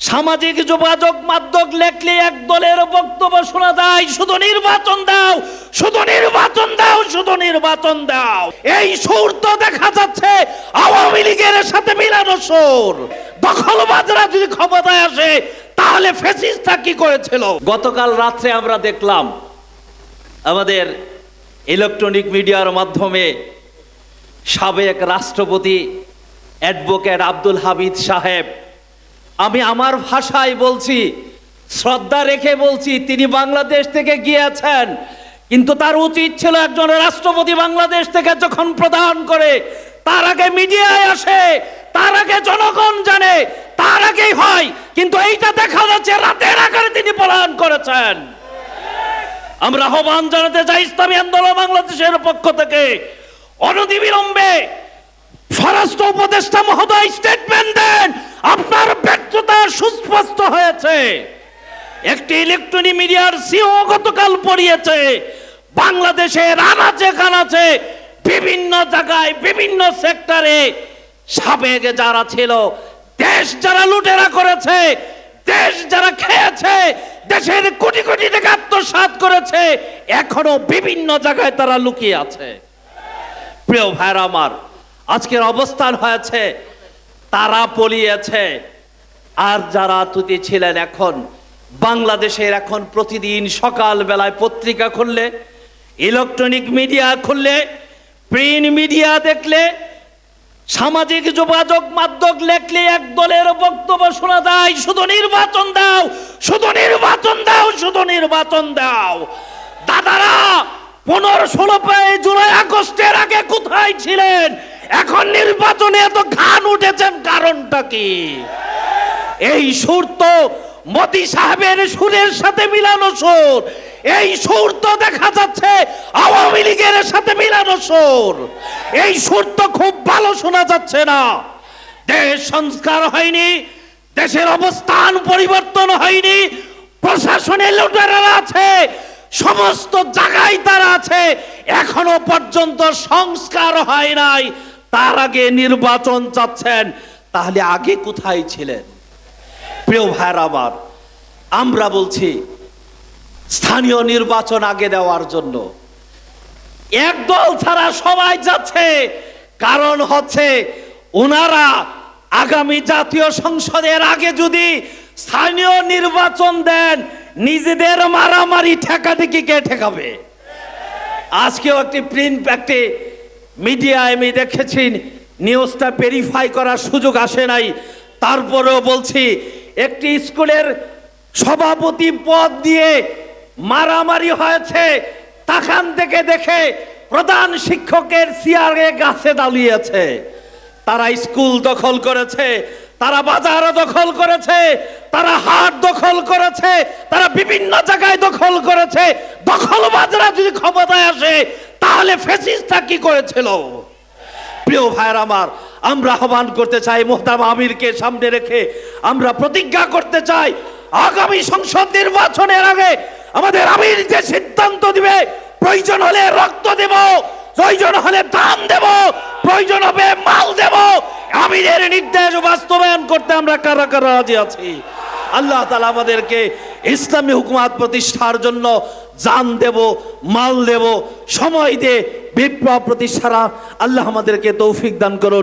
সামাজিক যোগাযোগ মাধ্যম লেখলে এক দলের বক্তব্য শোনা যায়, শুধু নির্বাচন দাও, শুধু নির্বাচন দাও, শুধু নির্বাচন দাও। এই সুর তো দেখা যাচ্ছে আওয়ামী লীগের সাথে মিলানো সুর। দখলবাজরা যদি ক্ষমতায় আসে, তাহলে ফেসিস্টটা কি করেছিল? গতকাল রাত্রে আমরা দেখলাম আমাদের ইলেকট্রনিক মিডিয়ার মাধ্যমে সাবেক রাষ্ট্রপতি অ্যাডভোকেট আব্দুল হামিদ সাহেব আমি আমার ভাষায় বলছি, শ্রদ্ধা রেখে বলছি, তিনি বাংলাদেশ থেকে গিয়েছেন। কিন্তু তার উচিত ছিল একজন রাষ্ট্রপতি বাংলাদেশ থেকে যখন প্রদান করে, তার আগে মিডিয়ায় আসে, তার আগে জনগণ জানে, তার আগেই হয়। কিন্তু এইটা দেখা যাচ্ছে, রাতের আকারে তিনি প্রদান করেছেন। আমরা আহ্বান জানাতে চাই, ইসলামী আন্দোলন বাংলাদেশের পক্ষ থেকে। অনতিবিলম্বে স্বরাষ্ট্র উপদেষ্টা মহোদয় স্টেটমেন্ট দেন। আপনার সুস্পষ্ট হয়েছে। একটি ইলেকট্রনিক মিডিয়ার সিও গতকাল পড়িয়েছে বাংলাদেশের আনাচে কানাচে বিভিন্ন জায়গায়, বিভিন্ন সেক্টরে সাবেক যারা ছিল, দেশ যারা লুটেরা করেছে, দেশ যারা খেয়েছে, দেশের কোটি কোটি টাকা আত্মসাৎ করেছে, এখনও বিভিন্ন জায়গায় তারা লুকিয়ে আছে। প্রিয় ভাইরা আমার, আজকের অবস্থান হয়েছে, তারা পলিয়েছে আর যারা তুতি ছিলেন এখন, বাংলাদেশের এখন প্রতিদিন সকাল বেলায় পত্রিকা খুললে, ইলেকট্রনিক মিডিয়া খুললে, প্রিন্ট মিডিয়া দেখলে, সামাজিক যোগাযোগ মাধ্যম লেখলে এক দলের বক্তব্য শোনা যায়, শুধু নির্বাচন দাও, শুধু নির্বাচন দাও, শুধু নির্বাচন দাও। দাদারা পনেরো ষোলো জুলাই আগস্টের আগে কোথায় ছিলেন? এখন নির্বাচনে এত ঘান উঠেছেন কারণটা কি? এই সুর তো মতি সাহেবের সুরের সাথে মিলানো সুর। এই সুর তো দেখা যাচ্ছে আওয়ামী লীগের সাথে মিলানো সুর। এই সুর তো খুব ভালো শোনা যাচ্ছে না। দেশ সংস্কার হয়নি, দেশের অবস্থান পরিবর্তন হয়নি, প্রশাসনে লুটেরারা আছে, সমস্ত জায়গায় তারা আছে, এখনও পর্যন্ত সংস্কার হয় নাই। তার আগে নির্বাচন চাচ্ছেন, তাহলে আগে কোথায় ছিলেন? প্রিয় ভাইয়ের আমার আমরা বলছি, স্থানীয় নির্বাচন আগে দেওয়ার জন্য। এক দল ছাড়া সবাই যাচ্ছে। কারণ হচ্ছে ওনারা আগামী জাতীয় সংসদের আগে যদি স্থানীয় নির্বাচন দেন, নিজেদের মারামারি ঠেকাতে কি কে ঠেকাবে? আজকেও একটি প্রিন্ট, একটি মিডিয়ায় আমি দেখেছি, নিউজটা ভেরিফাই করার সুযোগ আসে নাই। তারপরেও বলছি একটি স্কুলের সভাপতি পদ দিয়ে মারামারি হয়েছে। তাখান থেকে দেখে প্রধান শিক্ষকের চেয়ারে গাছে দাঁড়িয়েছে তারা স্কুল দখল করেছে, তারা বাজার দখল করেছে, তারা হাট দখল করেছে, তারা বিভিন্ন জায়গায় দখল করেছে। দখলবাজরা যদি ক্ষমতায় আসে, তাহলে ফেসিসটা কি করেছিল? প্রিয় ভাইয়ের আমার আমরা আহ্বান করতে চাই মোহতাব আমিরকে সামনে রেখে। আমরা প্রতিজ্ঞা করতে চাই, আগামী সংসদ নির্বাচনের আগে আমাদের আমির যে সিদ্ধান্ত দিবে, প্রয়োজন হলে রক্ত দেব, প্রয়োজন হলে দাম দেব, প্রয়োজন হবে মাল দেব। আমিরের নির্দেশ বাস্তবায়ন করতে আমরা কারা কারা রাজি আছি? আল্লাহ তালা আমাদেরকে ইসলামী হুকুমাত প্রতিষ্ঠার জন্য জান দেব, মাল দেব, সময় দে বিপ্লব প্রতিষ্ঠারা আল্লাহ আমাদেরকে তৌফিক দান করুন।